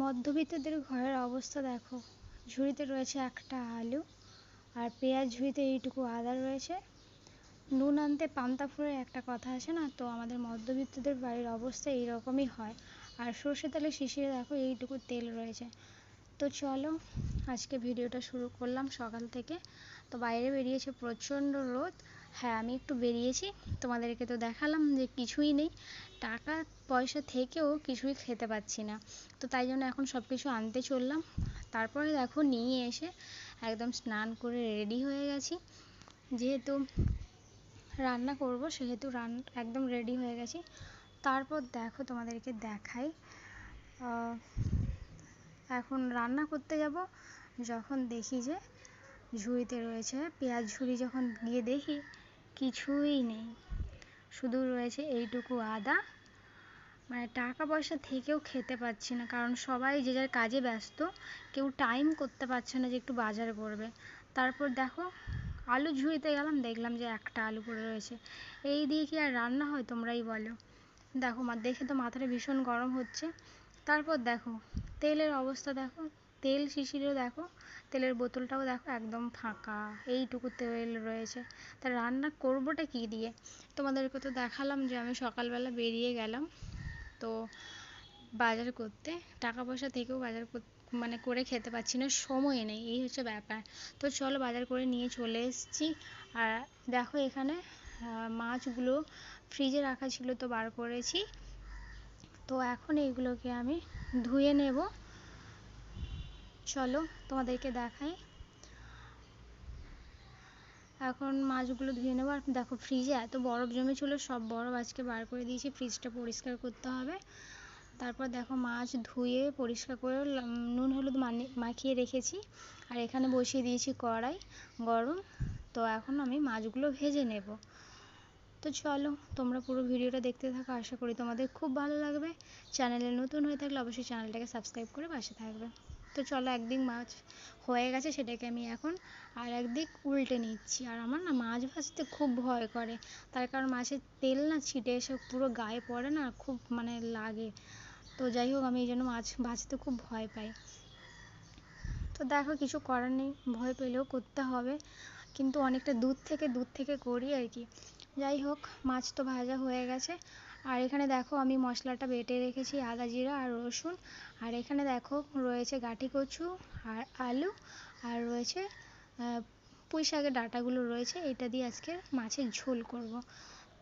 মধ্যবিত্তদের ঘরের অবস্থা দেখো। ঝুড়িতে রয়েছে একটা আলু আর পেঁয়াজ ঝুড়িতে এইটুকু আদা রয়েছে। নুন আনতে পান্তা ফুরের একটা কথা আছে না? তো আমাদের মধ্যবিত্তদের বাড়ির অবস্থা এইরকমই হয়। আর সর্ষে তেলের শিশিরে দেখো এইটুকু তেল রয়েছে। তো চলো, আজকে ভিডিওটা শুরু করলাম সকাল থেকে। তো বাইরে বেরিয়েছে প্রচণ্ড রোদ। হ্যাঁ আমি একটু বেরিয়েছি, তোমাদেরকে তো দেখালাম যে কিছুই নেই। টাকা পয়সা থেকেও কিছুই খেতে পাচ্ছি না। তো তাই জন্য এখন সব কিছু আনতে চললাম। তারপরে দেখো নিয়ে এসে একদম স্নান করে রেডি হয়ে গেছি। যেহেতু রান্না করব, সেহেতু রান একদম রেডি হয়ে গেছি। তারপর দেখো তোমাদেরকে দেখাই। এখন রান্না করতে যাব, যখন দেখি যে ঝুড়িতে রয়েছে পেঁয়াজ ঝুড়ি যখন গিয়ে দেখি কিছুই নেই। শুধু রয়েছে এইটুকু আদা। মানে টাকা পয়সা থেকেও খেতে পাচ্ছি না, কারণ সবাই যে যার কাজে ব্যস্ত, কেউ টাইম করতে পারছে না যে একটু বাজার করবে। তারপর দেখো, আলু ঝুড়িতে গেলাম, দেখলাম যে একটা আলু পড়ে রয়েছে। এই দিয়ে কি আর রান্না হয় তোমরাই বলো। দেখো মা, দেখে তো মাথাটা ভীষণ গরম হচ্ছে। তারপর দেখো, তেলের অবস্থা দেখো, তেল শিশিরেও দেখো তেলের বোতলটাও দেখো একদম ফাঁকা, এইটুকু তেল রয়েছে। তা রান্না করবোটা কী দিয়ে? তোমাদেরকে তো দেখালাম যে আমি সকালবেলা বেরিয়ে গেলাম, তো বাজার করতে। টাকা পয়সা থেকেও বাজার মানে করে খেতে পাচ্ছি না, সময় নেই, এই হচ্ছে ব্যাপার। তো চলো বাজার করে নিয়ে চলে এসেছি। আর দেখো এখানে মাছগুলো ফ্রিজে রাখা ছিল তো বার করেছি। তো এখন এইগুলোকে আমি ধুয়ে নেব। চলো তোমাদেরকে দেখাই। এখন মাছগুলো ধুয়ে নেব। আর দেখো ফ্রিজে এত বরফ জমেছিল, সব বরফ আজকে বার করে দিয়েছি। ফ্রিজটা পরিষ্কার করতে হবে। তারপর দেখো মাছ ধুয়ে পরিষ্কার করে নুন হলুদ মাখিয়ে রেখেছি। আর এখানে বসিয়ে দিয়েছি কড়াই গরম। তো এখন আমি মাছগুলো ভেজে নেব। তো চলো তোমরা পুরো ভিডিওটা দেখতে থাকো। আশা করি তোমাদের খুব ভালো লাগবে। চ্যানেলে নতুন হয়ে থাকলে অবশ্যই চ্যানেলটাকে সাবস্ক্রাইব করে পাশে থাকবে। তো চলো একদিক মাছ হয়ে গেছে সেটাকে আমি এখন আর একদিক উল্টে নিচ্ছি। আর আমার না মাছ ভাজতে খুব ভয় করে। তার কারণ মাছের তেল না ছিটে এসে পুরো গায়ে পড়ে না, খুব মানে লাগে। তো যাই হোক, আমি এই জন্য মাছ ভাজতে খুব ভয় পাই। তো দেখো কিছু করার নেই, ভয় পেলেও করতে হবে। কিন্তু অনেকটা দূর থেকে দূর থেকে করি আর কি। যাই হোক, মাছ তো ভাজা হয়ে গেছে। আর এখানে দেখো আমি মশলাটা বেটে রেখেছি আদা জিরা আর রসুন আর এখানে দেখো রয়েছে গাঁটি কচু আর আলু আর রয়েছে পুঁই শাকের ডাঁটাগুলো রয়েছে এটা দিয়ে আজকে মাছের ঝোল করব।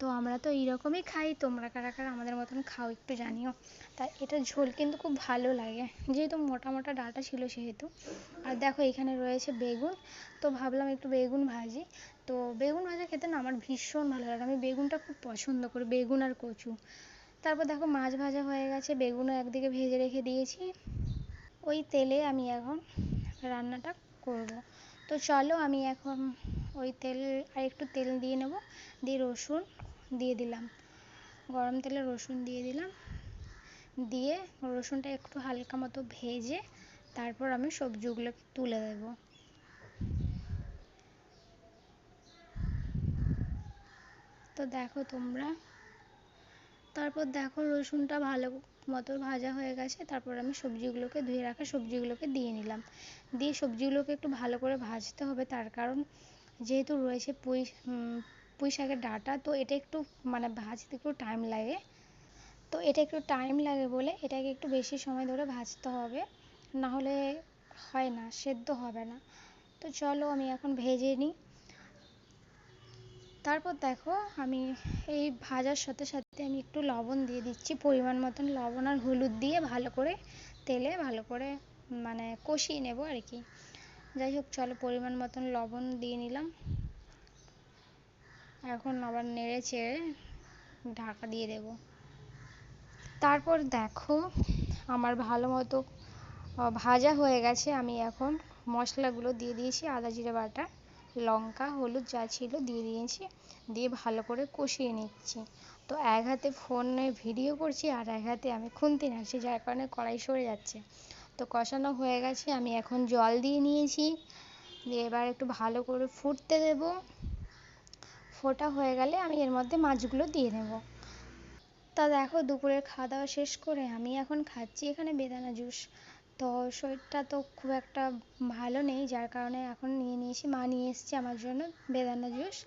তো আমরা তো এইরকমই খাই, তোমরা কারা কারা আমাদের মতন খাও একটু জানিও। তা এটা ঝোল কিন্তু খুব ভালো লাগে, যেহেতু মোটা মোটা ডাঁটা ছিল সেহেতু। আর দেখো এখানে রয়েছে বেগুন, তো ভাবলাম একটু বেগুন ভাজি। তো বেগুন ভাজা খেতে না আমার ভীষণ ভালো লাগে, আমি বেগুনটা খুব পছন্দ করি, বেগুন আর কচু। তারপর দেখো মাছ ভাজা হয়ে গেছে, বেগুনও একদিকে ভেজে রেখে দিয়েছি। ওই তেলে আমি এখন রান্নাটা করব। তো চলো আমি এখন ওই তেল, আর একটু তেল দিয়ে নেব, দিয়ে রসুন দিয়ে দিলাম। গরম তেলে রসুন দিয়ে দিলাম। দিয়ে রসুনটা একটু হালকা মতো ভেজে তারপর আমি সবজিগুলোকে তুলে দেব। তো দেখো তোমরা। তারপর দেখো রসুনটা ভালো মতো ভাজা হয়ে গেছে। তারপর আমি সবজিগুলোকে ধুয়ে রাখা সবজিগুলোকে দিয়ে নিলাম। দিয়ে সবজিগুলোকে একটু ভালো করে ভাজতে হবে। তার কারণ যেহেতু রয়েছে পুঁই পুঁই শাকের ডাঁটা, তো এটা একটু মানে ভাজতে একটু টাইম লাগে। তো এটা একটু টাইম লাগে বলে এটাকে একটু বেশি সময় ধরে ভাজতে হবে। না হলে হয় না, সেদ্ধ হবে না। তো চলো আমি এখন ভেজে নিই। তারপর দেখো আমি এই ভাজার সাথে সাথে আমি একটু লবণ দিয়ে দিচ্ছি, পরিমাণ মতন লবণ আর হলুদ দিয়ে ভালো করে তেলে ভালো করে মানে কষিয়ে নেব আর কি। যাই হোক, চলো পরিমাণ মতন লবণ দিয়ে নিলাম। এখন আবার নেড়ে চেড়ে ঢাকা দিয়ে দেব। তারপর দেখো আমার ভালো মতো ভাজা হয়ে গেছে। আমি এখন মশলাগুলো দিয়ে দিয়েছি, আদা জিরে বাটা, লঙ্কা, হলুদ যা ছিল দিয়ে দিয়েছি, দিয়ে ভালো করে কষিয়ে নিচ্ছি। তো এক হাতে ফোনে ভিডিও করছি আর এক হাতে আমি খুন্তি নাড়ছি, যার কারণে কড়াই সরে যাচ্ছে। তো কষানো হয়ে গেছে, আমি এখন জল দিয়ে নিয়েছি। দিয়ে এবার একটু ভালো করে ফুটতে দেব। ফোটা হয়ে গেলে আমি এর মধ্যে মাছগুলো দিয়ে নেব তা দেখো, দুপুরের খাওয়া দাওয়া শেষ করে আমি এখন খাচ্ছি এখানে বেদানা জুস। তো শরীরটা তো খুব একটা ভালো নেই, যার কারণে এখন নিয়ে নিয়েছি, মা নিয়ে এসছে আমার জন্য বেদানা জুস।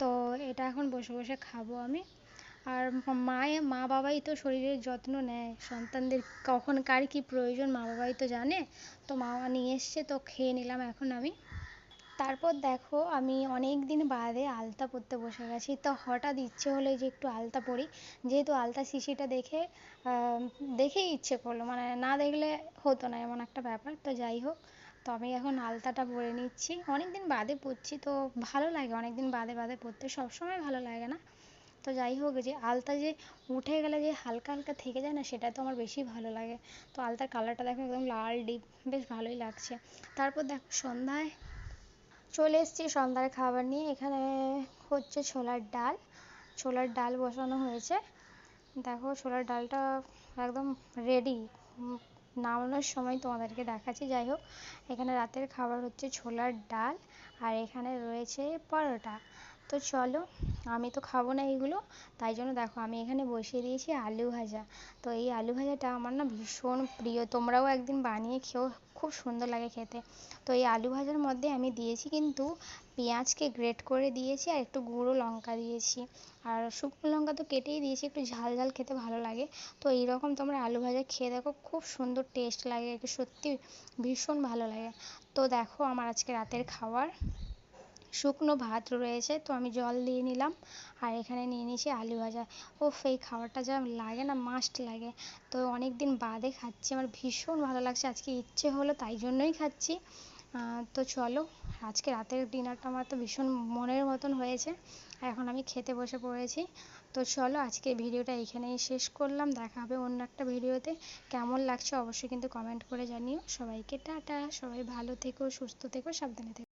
তো এটা এখন বসে বসে খাব আমি। আর মায়ে, মা বাবাই তো শরীরের যত্ন নেয়, সন্তানদের কখন কার কী প্রয়োজন মা বাবাই তো জানে। তো মা নিয়ে এসছে, তো খেয়ে নিলাম এখন আমি। তারপর দেখো আমি অনেক দিন বাদে আলতা পরতে বসে গেছি। তো হঠাৎ ইচ্ছে হলো যে একটু আলতা পরি। যেহেতু আলতা শিশিটা দেখে দেখেই ইচ্ছে করল। মানে না দেখলে হতো না এমন একটা ব্যাপার। তো যাই হোক, তো আমি এখন আলতাটা পরে নিচ্ছি। অনেক দিন বাদে পরছি, তো ভালো লাগে। অনেক দিন বাদে বাদে পরতে সবসময় ভালো লাগে না। তো যাই হোক যে আলতা যে উঠে গেলে যে হালকা হালকা থেকে যায় না, সেটা তো আমার বেশি ভালো লাগে। তো আলতার কালারটা দেখো একদম লাল, ডিপ, বেশ ভালোই লাগছে। তারপর দেখো সন্ধ্যায় চলে এসেছি সন্ধ্যার খাবার নিয়ে। এখানে হচ্ছে ছোলার ডাল। ছোলার ডাল বসানো হয়েছে। দেখো, ছোলার ডালটা একদম রেডি নামানোর সময় তোমাদেরকে দেখাচ্ছি। যাই হোক, এখানে রাতের খাবার হচ্ছে ছোলার ডাল। আর এখানে রয়েছে পরোটা। তো চলো, আমি তো খাব না এইগুলো। তাই জন্য দেখো, আমি এখানে বসিয়ে দিয়েছি আলু ভাজা। তো এই আলু ভাজাটা আমার না ভীষণ প্রিয়। তোমরাও একদিন বানিয়ে খেও, খুব সুন্দর লাগে খেতে। তো এই আলু ভাজার মধ্যে আমি দিয়েছি কিন্তু পেঁয়াজকে গ্রেট করে দিয়েছি আর একটু গুঁড়ো লঙ্কা দিয়েছি। আর শুকনো লঙ্কা তো কেটেই দিয়েছি, একটু ঝাল ঝাল খেতে ভালো লাগে। তো এইরকম তোমরা আলু ভাজা খেয়ে দেখো, খুব সুন্দর টেস্ট লাগে সত্যি ভীষণ ভালো লাগে। তো দেখো আমার আজকে রাতের খাবার। শুকনো ভাত রয়েছে, তো আমি জল দিয়ে নিলাম। আর এখানে নিয়ে নিয়েছি আলু ভাজা। ওফ এই খাবারটা যা লাগে না মাস্ট লাগে। তো অনেক দিন বাদে খাচ্ছি, আমার ভীষণ ভালো লাগছে। আজকে ইচ্ছে হলো তাই জন্যই খাচ্ছি। তো চলো, আজকে রাতের ডিনারটা আমার তো ভীষণ মনের মতন হয়েছে। এখন আমি খেতে বসে পড়েছি। তো চলো আজকে ভিডিওটা এখানেই শেষ করলাম। দেখা হবে অন্য একটা ভিডিওতে। কেমন লাগছে অবশ্যই কিন্তু কমেন্ট করে জানিও। সবাইকে টাটা, সবাই ভালো থেকো, সুস্থ থেকো, সাবধানে থেকো।